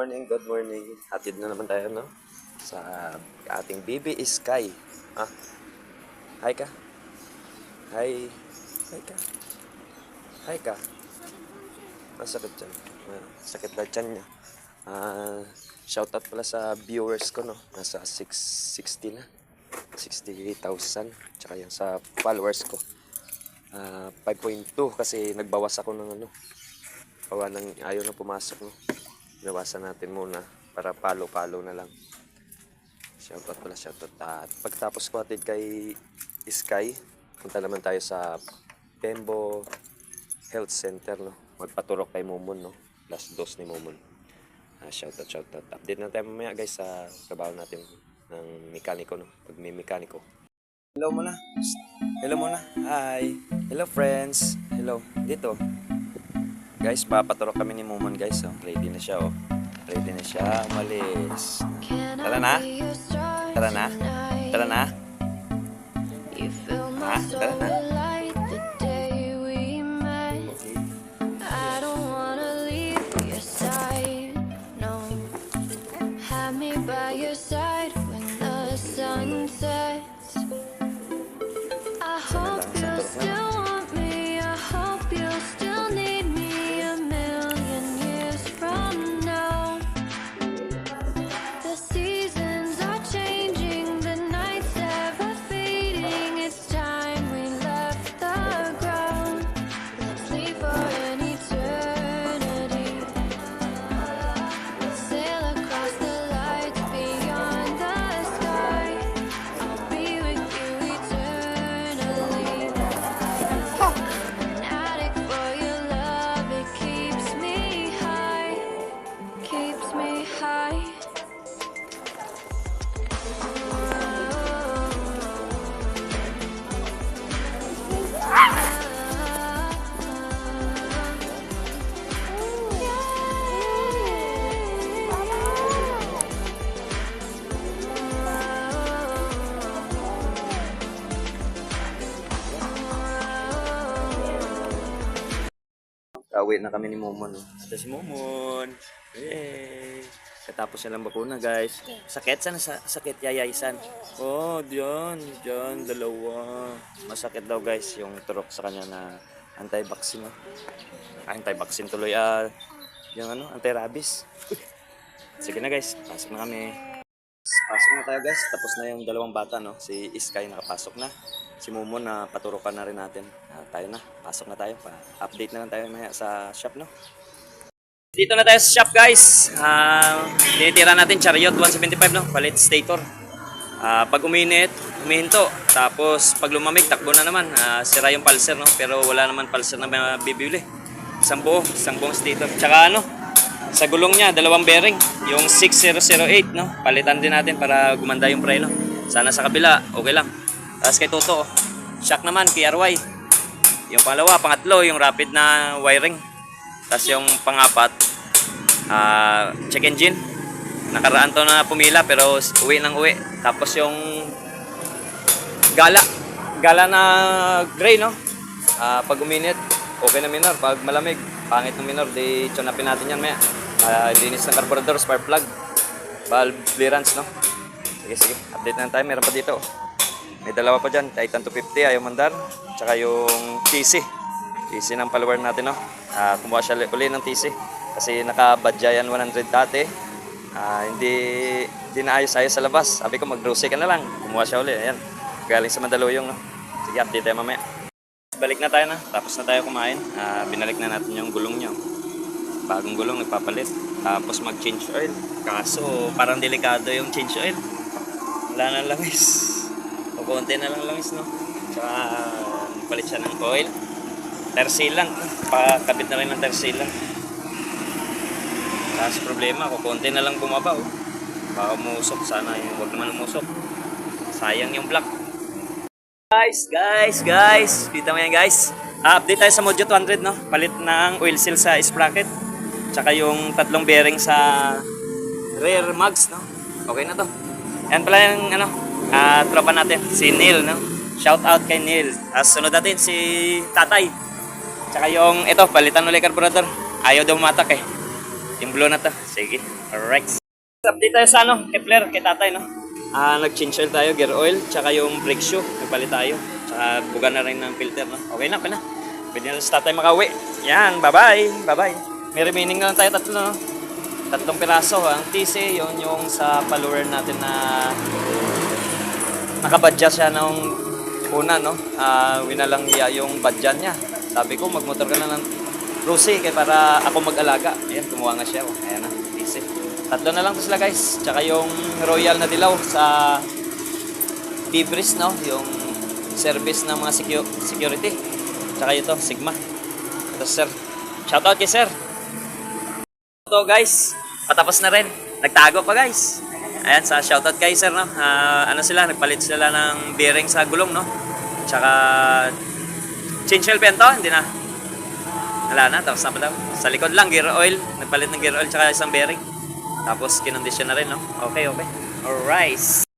morning, good morning. Hatid na naman tayo, no? Sa ating baby Sky. Ah, hi ka. Hi. Hi ka. Hi ka. Masakit dyan. Ah, sakit na dyan niya. Ah, shoutout pala sa viewers ko, no? Nasa 660 na. 68,000. Tsaka yan sa followers ko. Ah, 5.2 kasi nagbawas ako ng ano. Gawa ng ayaw na pumasok, no? Nawasan natin muna para palo-palo na lang. Shoutout pala, shoutout. At pagkatapos ko atid kay Sky, punta naman tayo sa Pembo Health Center, no? Magpaturok kay Momon, no? Last dose ni Momon. Ah, shoutout, shoutout. Update na tayo mamaya, guys, sa trabaho natin ng mekaniko, no? Pag may mekaniko. Hello muna. Hello muna. Hi. Hello, friends. Hello. Dito. Guys, papaturok kami ni Momon, guys. Oh. Ready na siya, oh. Ready na siya. Umalis. Tara na. Tara na. Tara na. Ha? Tara na. Okay. I don't wanna leave Kauwi na kami ni Momon. No? Ito si Momon. Yay! Katapos niya lang bakuna, guys. Sakit? Sana sa sakit? Yayaysan. Oh, diyan. Diyan. Dalawa. Masakit daw, guys, yung turok sa kanya na anti-vaccine. No? Ah, anti-vaccine tuloy. Ah, yung ano, anti-rabies. Sige na, guys. Pasok na kami. Pasok na tayo, guys. Tapos na yung dalawang bata, no? Si Sky nakapasok na. Si Momon na paturukan na rin natin. Ah, tayo na. Pasok na tayo. Pa-update na lang tayo maya sa shop, no? Dito na tayo sa shop guys. Ah, tinitira natin Chariot 175 no, palit stator. Ah, pag uminit, humihinto. Tapos pag lumamig, takbo na naman. Ah, sira yung pulser no, pero wala naman pulser na bibili. Isang buo, isang buong stator. Tsaka ano, sa gulong niya, dalawang bearing. Yung 6008 no, palitan din natin para gumanda yung preno. Sana sa kabila, okay lang. Tapos kay Toto, shock naman, KRY. Yung pangalawa, pangatlo, yung rapid na wiring. Tapos yung pangapat, ah, check engine. Nakaraan to na pumila pero uwi ng uwi. Tapos yung gala. Gala na gray, no? Ah, pag uminit, okay na minor. Pag malamig, pangit ng minor, di tsunapin natin yan maya. Ah, linis ng carburetor, spark plug, valve clearance, no? Sige, sige. Update na tayo. Meron pa dito. May dalawa pa dyan. Titan 250, ayaw mandar. Tsaka yung TC. TC ng follower natin, no? Ah, kumuha siya uli ng TC. Kasi naka-badya yan 100 dati. Ah, hindi, hindi naayos-ayos sa labas. Sabi ko, mag-grocery ka na lang. Kumuha siya uli. Ayan. Galing sa Mandaluyong, no? Sige, update tayo mamaya. Balik na tayo na. Tapos na tayo kumain. Ah, binalik na natin yung gulong niya. Bagong gulong, nagpapalit. Tapos mag-change oil. Kaso, parang delikado yung change oil. Wala na langis. O konti na lang langis, no? Tsaka, palit siya ng oil. Tersilan. Pakabit na rin ng tersilan. Tapos problema, kung konti na lang bumaba, oh. Baka umusok. Sana yung huwag naman umusok. Sayang yung block. Guys, guys, guys. Kita mo yan, guys. Ah, update tayo sa Mojo 200, no? Palit ng oil seal sa sprocket. Tsaka yung tatlong bearing sa rear mags, no? Okay na to. Yan pala yung, ano, ah, tropa natin, si Neil, no? Shout out kay Neil. At sunod natin si Tatay. Tsaka yung, ito, palitan ulit carburetor. Ayaw daw matak eh. Yung blue na to. Sige. Alright. Update tayo sa ano, Kepler, kay tatay, no? Ah, nag-change oil tayo, gear oil, tsaka yung brake shoe, nagpalit tayo. Tsaka buga na rin ng filter, no? Okay na, okay na. Pwede na sa tatay makauwi. Yan, bye-bye, bye-bye. May remaining lang tayo tatlo, no? Tatlong piraso. Ang TC, yun yung sa follower natin na nakabadya siya nung una, no? Ah, winalang niya yung badyan niya. Sabi ko, magmotor ka na ng Rosie, kaya para ako mag-alaga. Ayan, kumuha nga siya. Oh. Ayan na, TC. Tatlo na lang to sila, guys. Tsaka yung Royal na dilaw sa Debris, no? Yung service ng mga secu- security. Tsaka ito, Sigma. Ito, sir. Shoutout kay sir. Ito, guys. Patapos na rin. Nagtago pa, guys. Ayan, sa shoutout kay sir, no? Ah, ano sila, nagpalit sila ng bearing sa gulong, no? Tsaka, change oil pa yan to? Hindi na. Wala na, tapos na pa. Sa likod lang, gear oil. Nagpalit ng gear oil tsaka isang bearing. Tapos, kinondisyon na rin, no? Okay, okay. Alright.